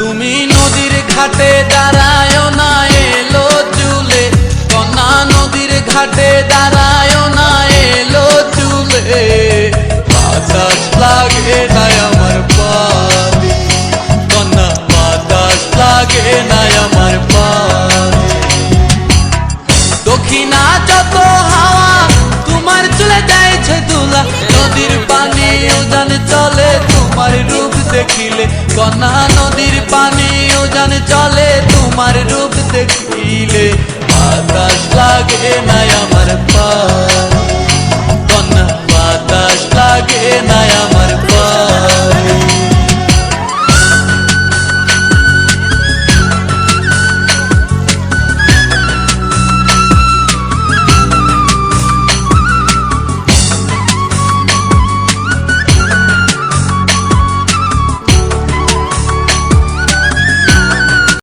তুমি নদীর ঘাটে দাঁড়ায় না, এলো চুলে। কন্যা নদীর ঘাটে দাঁড়ায় না, এলো চুলে। বাতাস লাগে না আমার পায়ে কন্যা, বাতাস লাগে না আমার পায়ে দক্ষিণা যত হাওয়া, তোমার চলে যাইছে দুলা নদীর পানি উজান চলে, তোমার রূপ দেখিলে। কন্যা নদীর পানি উজান চলে তোমার রূপ দেখিলে বাতাস লাগে না আমার পায়ে